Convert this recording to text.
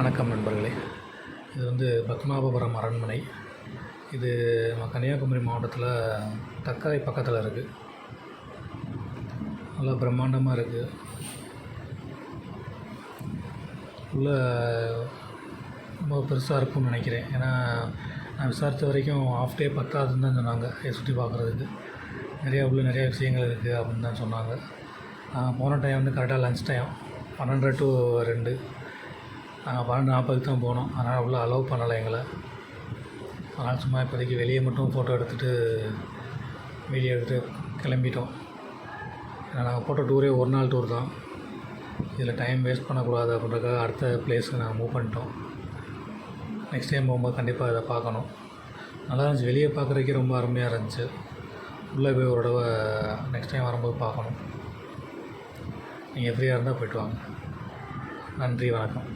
வணக்கம் நண்பர்களே. இது வந்து பத்மாபபுரம் அரண்மனை. இது நம்ம கன்னியாகுமரி மாவட்டத்தில் தக்காளி பக்கத்தில் இருக்குது நல்லா பிரம்மாண்டமாக இருக்குது உள்ள ரொம்ப பெருசாக இருக்கும்னு நினைக்கிறேன். ஏன்னா நான் விசாரித்த வரைக்கும் ஆஃப் டே பத்தாதுன்னு தான் சொன்னாங்க. சுற்றி பார்க்குறதுக்கு நிறையா உள்ள நிறைய விஷயங்கள் இருக்குது அப்படின்னு தான் சொன்னாங்க. போன டைம் வந்து கரெக்டாக லஞ்ச் டைம் பன்னெண்டரை டு ரெண்டு. நாங்கள் பன்னெண்டு நாற்பதுக்கு தான் போனோம். அதனால் உள்ள அலோவ் பண்ணலை எங்களை. அதனால் சும்மா இப்போதைக்கு வெளியே மட்டும் ஃபோட்டோ எடுத்துகிட்டு வீடியோ எடுத்துகிட்டு கிளம்பிட்டோம். ஏன்னா நாங்கள் போட்ட டூரே ஒரு நாள் டூர் தான். இதில் டைம் வேஸ்ட் பண்ணக்கூடாது அப்படின்றதுக்காக அடுத்த பிளேஸுக்கு நாங்கள் மூவ் பண்ணிட்டோம். நெக்ஸ்ட் டைம் போகும்போது கண்டிப்பாக இதை பார்க்கணும். நல்லா இருந்துச்சு. வெளியே பார்க்குறதுக்கே ரொம்ப அருமையாக இருந்துச்சு. உள்ளே போய் ஒரு தடவை நெக்ஸ்ட் டைம் வரும்போது பார்க்கணும். நீங்கள் ஃப்ரீயாக இருந்தால் போய்ட்டு வாங்க. நன்றி வணக்கம்.